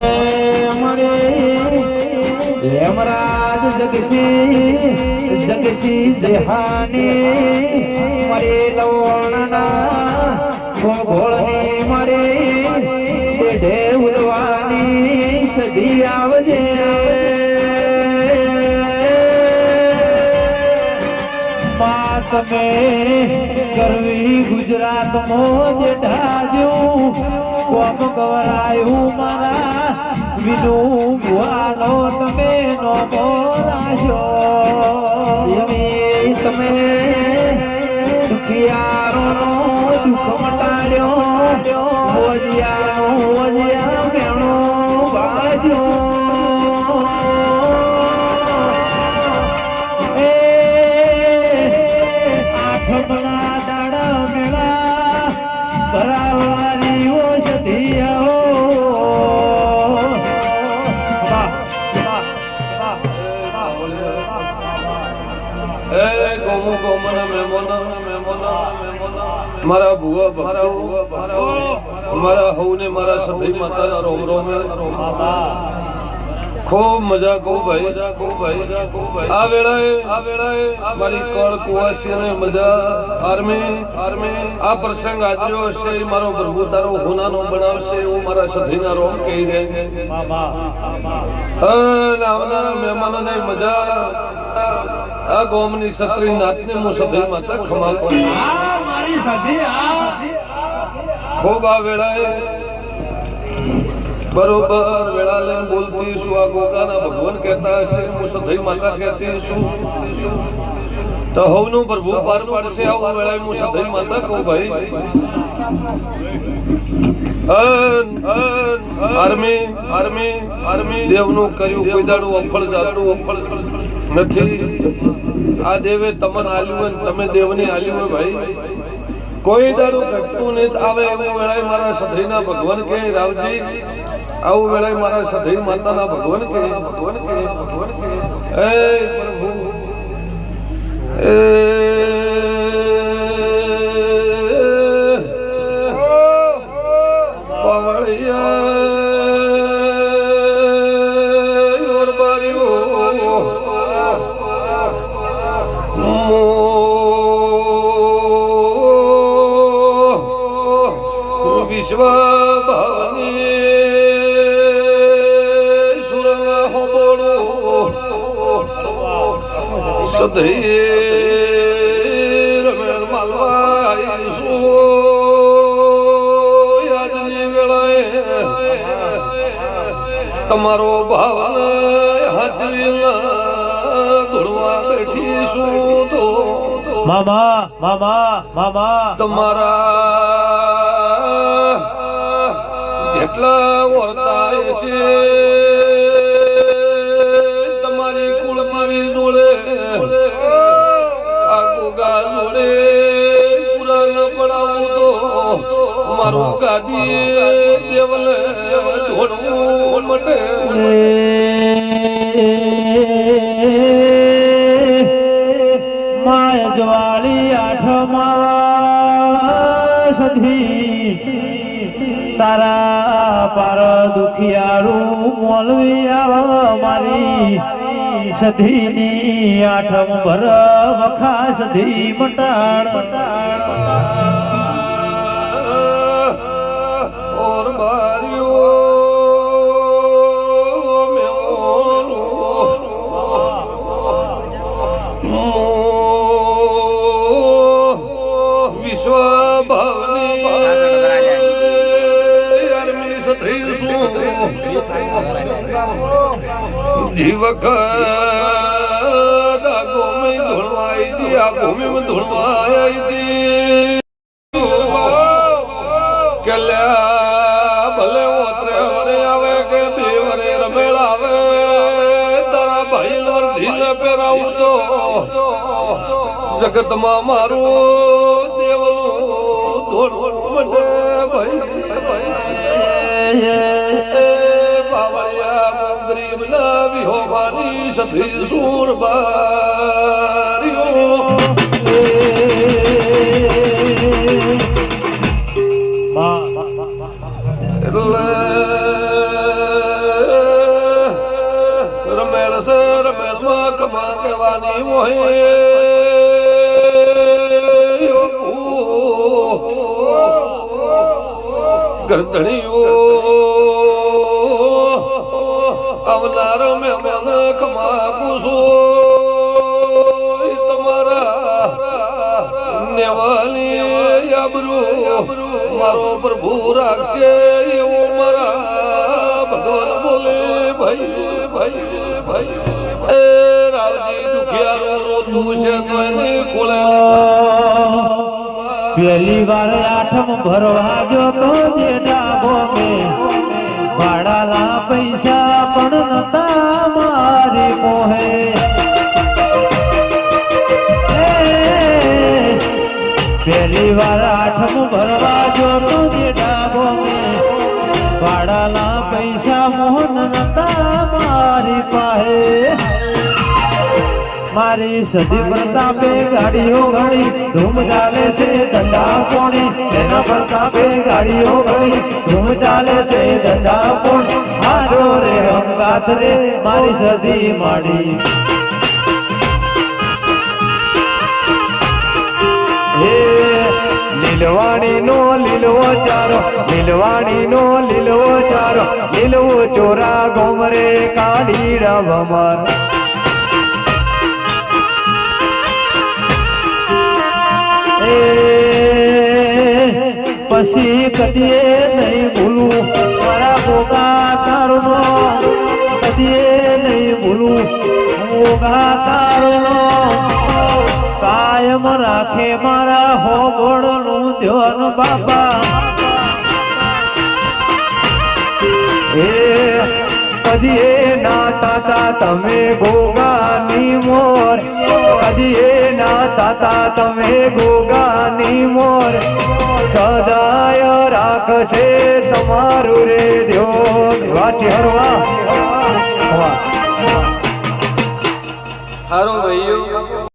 મરે હેમરાજ જગસી જગસી દેહાની મરે લવણના ગોળની મરે પેઢે ઉલવાની સદી આવજે તમે કરવી ગુજરાત મોજ ઢાજ્યું કોમ ગવરાયું મારા વિનું ભુવાનો તમે નો બોલાશો તમે દુખિયારો દુઃખ મટાડ્યો ભરાવાની ઓષધી આવો. મારા ભુવા મારા ભુવા મારા હવને મારા સભી માતાના રોમ રોમ ખૂબ મજા, ખૂબ ભાઈ. આ વેળાએ આ વેળાએ મારી કળ કુવાસીને મજા, આર્મી આર્મી આ પ્રસંગ આજ્યો હશે, મારો પ્રભુ તારો હુનાનો બનાવશે એવું મારા સભીના રોમ કહી દે. આવનારા મહેમાનોને મજા. આ ગોમની સત્રી નાતને હું સભી માતા ખમા કરું. ખૂબ આ વેળાએ બરોબર વેળા લઈને બોલતી શું આ ગોકાના ભગવાન કહેતા હશે? હું સધઈ માતા કહેતી શું? તો હવનું પ્રભુ પાર પાડશે આવું વેળાએ હું સધઈ માતા કહું ભાઈ. Army army army. દેવનું કર્યું કોઈ દાડું અફળ જાતું? અફળ નથી. આ દેવે તમને આલ્યું હોય તમે દેવને આલ્યું હોય ભાઈ. કોઈ દાડું ઘટતું નહીં આવે એવું વેળાએ મારા સધઈના ભગવાન કે રાવજી આવું વેળાએ મારા સધઈ માતાના ભગવાન કે ભગવાન કે ભગવાન કે એ રમેણ માલવાઈ સુ યાદની વેળાએ તમારો ભાવ હાજરી ધોળવા બેઠી શું તો. મામા મામા મામા. તમારા જેટલા વર્તાય છે મારું ગાદી દેવલ ઢોળવું મટે. માય જવાળી આઠમા સધી. તારા પાર દુખિયારું મોલવી આવ મારી સધીની આઠમ ભર વખા સધી મટાડ. और બધી વખત ભૂમિ ધોળવાઈ દી આ ભૂમિ ધોળવાઈ દી કલ્યા ભલે ઓતરે વરે આવે કે બે વરે રમેળ આવે, તારા ભાઈ ધીલે પહેરાવું જગતમાં મારું દેવલું ધોળવું મને ભાઈ ભાઈ. ભવાની સધી સૂરબારીઓ રમેલ સે રમેલ કમા કહેવાની મોહે ગરદણીઓ આવનાર મહેમાન ખમા પૂછો એ તમારા નેવાલી આબરૂ મારો પ્રભુ રાખશે એવો મારા ભગવાન બોલે, ભાઈ ભાઈ ભાઈ. એ રાવજી દુખિયારો, રોતું છે તો એને ખોલે. પહેલી વાર આઠમ ભરવા જો તો જે ડાબો ભાડાના પૈસા પણ નતા મારી મોહે. પહેલી વાર આઠમ ભરવા જો તો જે ડાબો ભાડાના પૈસા મોહન નતા મારી પાસે. મારી સદી પ્રતાપે ગાડીઓ ઘણી ધૂમ ચાલે છે ધંધા કોણી તેના પ્રતાપે ગાડીઓ ઘણી ધૂમ ચાલે છે ધંધા કોણી રંગાત રે મારી સદી માડી. લીલવાણી નો લીલવો ચારો લીલવાણી નો લીલવો ચારો, લીલવો ચોરા ગોમરે કાઢી એ પછી કદીએ નહીં ભૂલું, મારા ગોગા તારનો કાયમ રાખે મારા હોગોળનું ધ્યાન બાપા હે કદીએ ના તાતા તમે ગોગાની મોર કદીએ ના તાતા તમે ગોગાની મોર. સદાય રાખશે તમારું રે ધ્યોન. વાચી હરવા. હારો ભાઈઓ